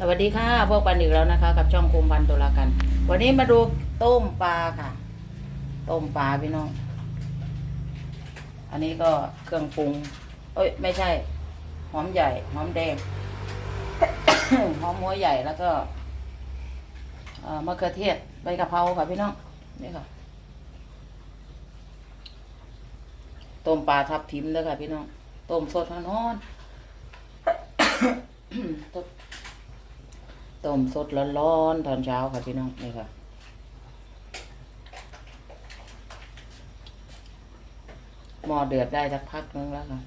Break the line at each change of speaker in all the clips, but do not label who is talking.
สวัสดีค่ะพวกปันอีกแล้วนะคะ กับช่องคุมพันตุลากัน วันนี้มาดูต้มปลาค่ะ ต้มปลาพี่น้อง อันนี้ก็เครื่องปรุง เอ้ย ไม่ใช่ หอมใหญ่ หอมแดง หอมหัวใหญ่แล้วก็มะเขือเทศใบกะเพราค่ะพี่น้อง นี่ค่ะ ต้มปลาทับทิมเลยค่ะพี่น้อง ต้มสดร้อนๆ ต้มสดร้อนๆตอนเช้าค่ะพี่น้องนี่ค่ะหม้อเดือดได้สักพักนึงแล้วค่ะ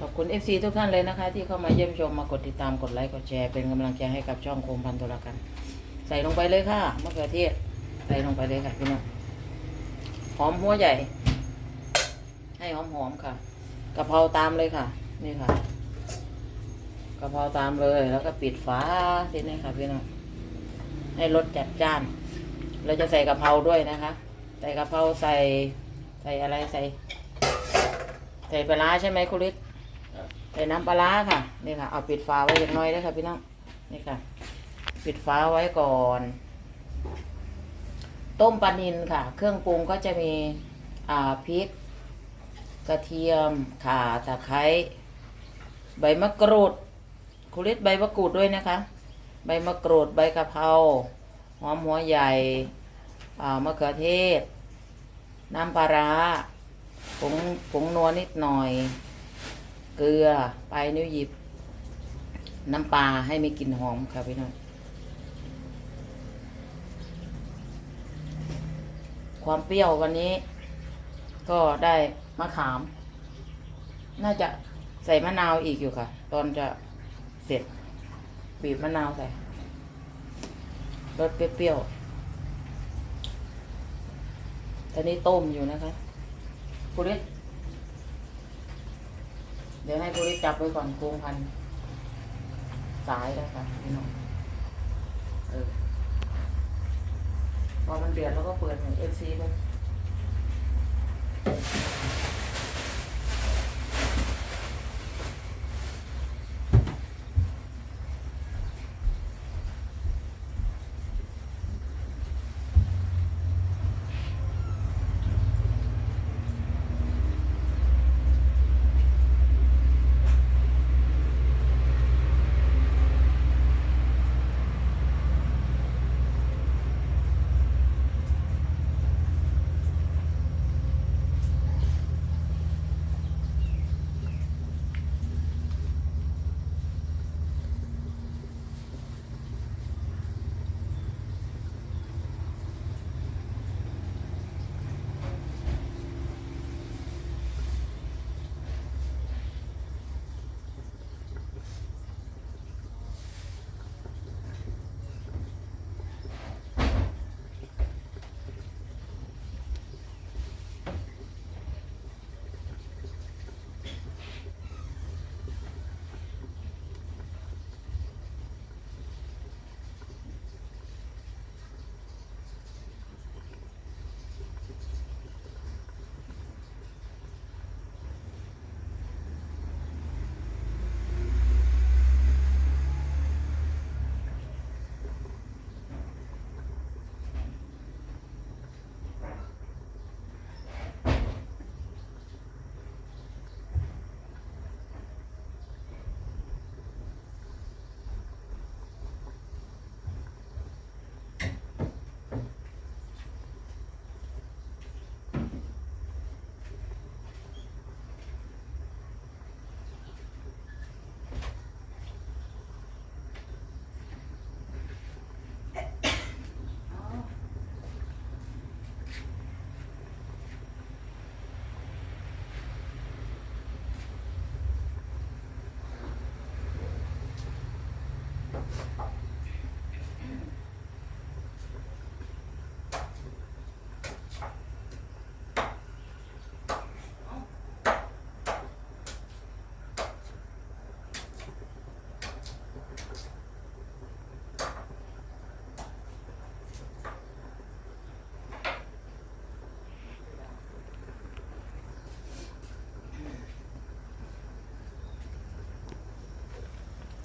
ขอบคุณ FC ทุกท่านเลยนะคะ ที่เข้ามาเยี่ยมชมมากดติดตามกดไลค์กดแชร์เป็นกำลังใจให้กับช่องโคมพันธุรกัน ใส่ลงไปเลยค่ะมะเขือเทศใส่ลงไปเลยค่ะพี่น้องหอมหัวใหญ่ ให้หอมหอมๆค่ะกะเพราตามเลยค่ะ นี่ค่ะกะเพราตามเลยแล้วก็ปิดฝาทีนี้ค่ะพี่น้องให้รสจัดจ้าน เราจะใส่กะเพราด้วยนะคะ ใส่กะเพราใส่ใส่อะไรใส่ ใส่ปลาร้าใช่ไหมคุณฤทธิ์ใส่น้ำปลาร้าค่ะนี่ค่ะ เอาปิดฝาไว้อย่างน้อยเลยค่ะพี่น้องนี่ค่ะ ปิดฝาไว้ก่อน ต้มปลานินค่ะ เครื่องปรุงก็จะมีอ่าพริก กระเทียมข่าตะไคร้ ใบมะกรูดคุณฤทธิ์ใบมะกรูดด้วยนะคะ ใบมะกรูดใบกะเพราหอมหัวใหญ่มะเขือเทศ น้ำปลาร้าผงผงนัวนิดหน่อย เกลือปลายนิ้วหยิบ น้ำปลาให้มีกลิ่นหอมค่ะพี่น้องความเปรี้ยววันนี้ ก็ได้มะขาม น่าจะ ใส่มะนาวอีกอยู่ค่ะ ตอนจะเสร็จ บีบมะนาวใส่รสเปรี้ยวๆตอนนี้ต้มอยู่นะคะปุริศเดี๋ยวให้ปุริศจับไว้ก่อนโกงพัน สายแล้วค่ะพี่น้องเออพอมันเดือดแล้วก็เปิดของเอฟซีไป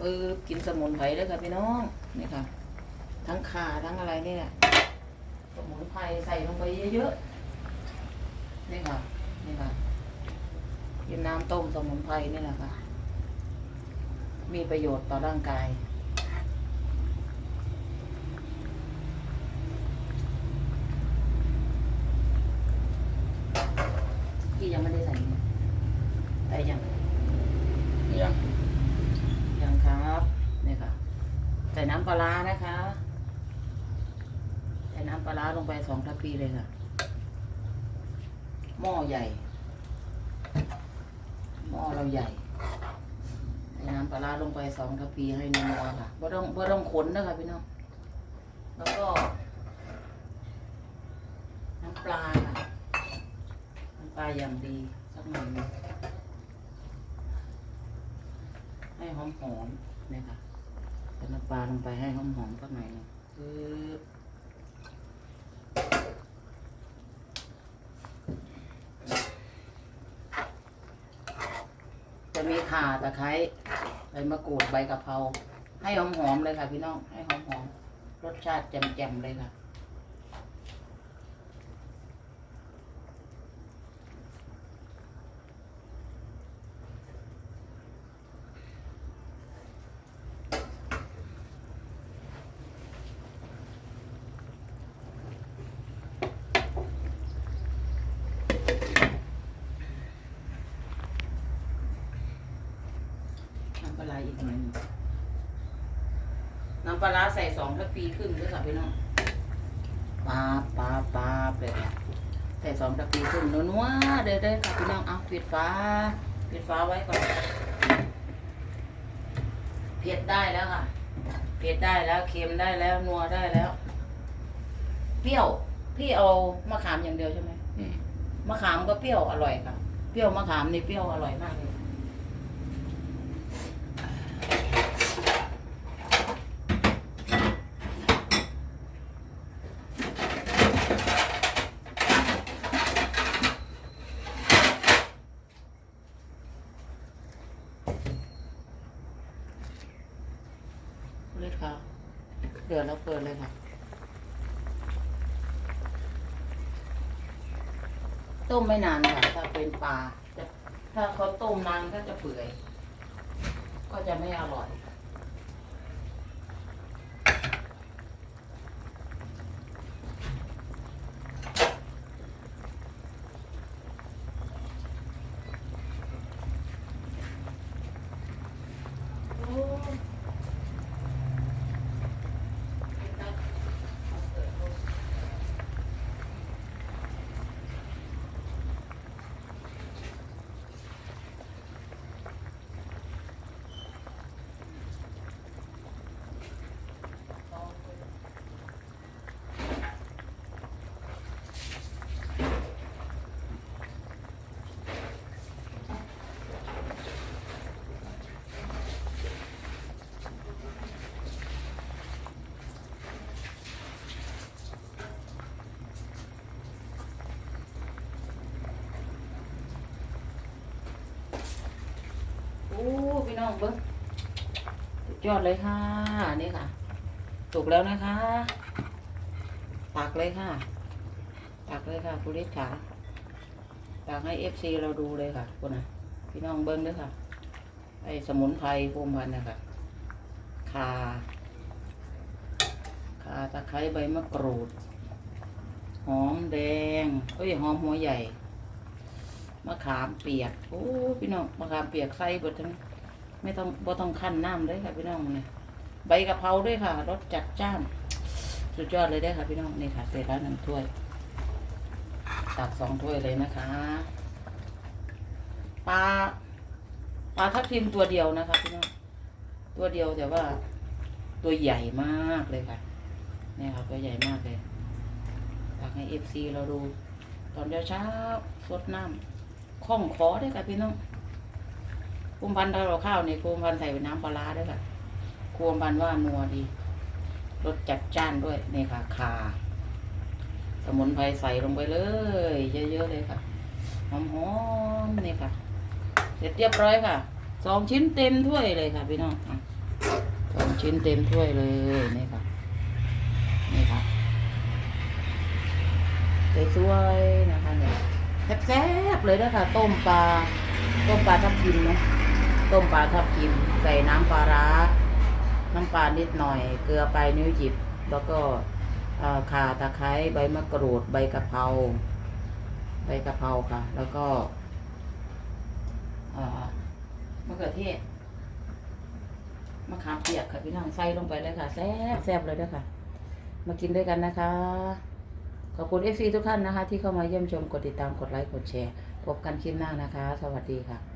ปึ๊บกินสมุนไพรด้วยค่ะพี่น้องนี่ค่ะ ทั้งข่าทั้งอะไรนี่แหละสมุนไพรใส่ลงไปเยอะๆนี่ค่ะนี่ค่ะกินน้ำต้มสมุนไพรนี่แหละค่ะ มีประโยชน์ต่อร่างกาย พี่ยังไม่ได้ใส่เนี่ยใส่ยัง
ยัง
ยังครับนี่ค่ะ ใส่น้ำปลาร้านะคะ ใส่น้ำปลาร้าล งไปสองทัพพีเลยค่ะ หม้อใหญ่ หม้อเราใหญ่ใส่น้ำปลาลงไปสองทัพพีให้นัวๆค่ะบ่ต้องบ่ต้องขนนะคะพี่น้อง แล้วก็ น้ำปลาค่ะน้ำปลาอย่างดีสักหน่อยให้หอมหอมเนี่ยค่ะใส่น้ำปลาลงไปให้หอมหอมสักหน่อยนึงคือ จะมีข่าตะไคร้ใบมะกรูดใบกะเพราให้หอมๆเลยค่ะพี่น้องให้หอมๆรสชาติแจ่มๆเลยค่ะ ลาร้าอีกหน่อยหนึ่งน้ำปลาร้าใส่สองทัพพีครึ่งด้วยค่ะพี่น้องปาบปาบปาบเลยค่ะใส่สองทัพพีครึ่งนัวๆเด้อเด้อค่ะพี่น้องเอาปิดฟ้าปิดฟ้าไว้ก่อนเผ็ดได้แล้วค่ะเผ็ดได้แล้วเค็มได้แล้วนัวได้แล้ว เปรี้ยว พี่เอามะขามอย่างเดียวใช่ไหม
อืม
มะขามก็เปรี้ยวอร่อยค่ะ เปรี้ยวมะขามนี่เปรี้ยวอร่อยมากเลย เลือดค่ะเดือดแล้วเปิดเลยค่ะ ต้มไม่นานค่ะ ถ้าเป็นปลาจะถ้าเขาต้มนานก็จะเปื่อย ก็จะไม่อร่อย โอ้พี่ น้องเบิ้งสุดยอดเลยค่ะ นี่ค่ะสุกแล้วนะคะ ตักเลยค่ะ ตักเลยค่ะคุณฤทธิ์ขาตักให้เอฟซีเราดูเลยค่ะคุณนะพี่น้องเบิ้งด้วยค่ะ ไอ้สมุนไพรภูมิพันนะคะข่าข่าตะไคร้ใบมะกรูด หอมแดงเอ้ยหอมหัวใหญ่มะขามเปียก โอ้ พี่น้อง มะขามเปียกใส่เบดทั้ง ไม่ต้องบ่ต้องขั้นน้ำเลยค่ะพี่น้องเนี่ยใบกะเพราด้วยค่ะรสจัดจ้าน สุดยอดเลยได้ค่ะพี่น้องนี่ค่ะเสร็จแล้วหนึ่งถ้วยตักสองถ้วยเลยนะคะปลาปลาทับทิมตัวเดียวนะคะพี่น้องตัวเดียวแต่ว่า ตัวใหญ่มากเลยค่ะเนี่ยค่ะตัวใหญ่มากเลยตักให้เอฟซีเราดู ตอนเช้าๆสดน้ำข้องขอได้ค่ะพี่น้อง คุมพันธุ์เราข้าวในคุมพันธุ์ใส่น้ำปลาร้าด้วยค่ะคุมพันธุ์ว่านัวดีรสจัดจ้านด้วยนี่ค่ะคาสมุนไพรใส่ลงไปเลย เยอะๆเลยค่ะหอมๆนี่ค่ะ เสร็จเรียบร้อยค่ะสองชิ้นเต็มถ้วยเลยค่ะพี่น้องสอะชิ้นเต็มถ้วยเลยนี่ค่ะนี่ค่ะสวยๆนะคะเนี่ยแซ่บๆเลยนะคะต้มปลาต้มปลาทับทิมนะ ต้มปลาทับทิมใส่น้ำปลาร้า น้ำปลานิดหน่อย เกลือไปลายนิ้วหยิบ แล้วก็ข่าตะไคร้ใบมะกรูดใบกะเพราใบกะเพราค่ะ แล้วก็มะเขือเทศมะขามเปียกค่ะพี่น้องใส่ลงไปเลยค่ะแซ่บแซ่บเลยด้วยค่ะ มากินด้วยกันนะคะ ขอบคุณเอฟซีทุกท่านนะคะ ที่เข้ามาเยี่ยมชมกดติดตามกดไลค์กดแชร์ พบกันคลิปหน้านะคะ สวัสดีค่ะ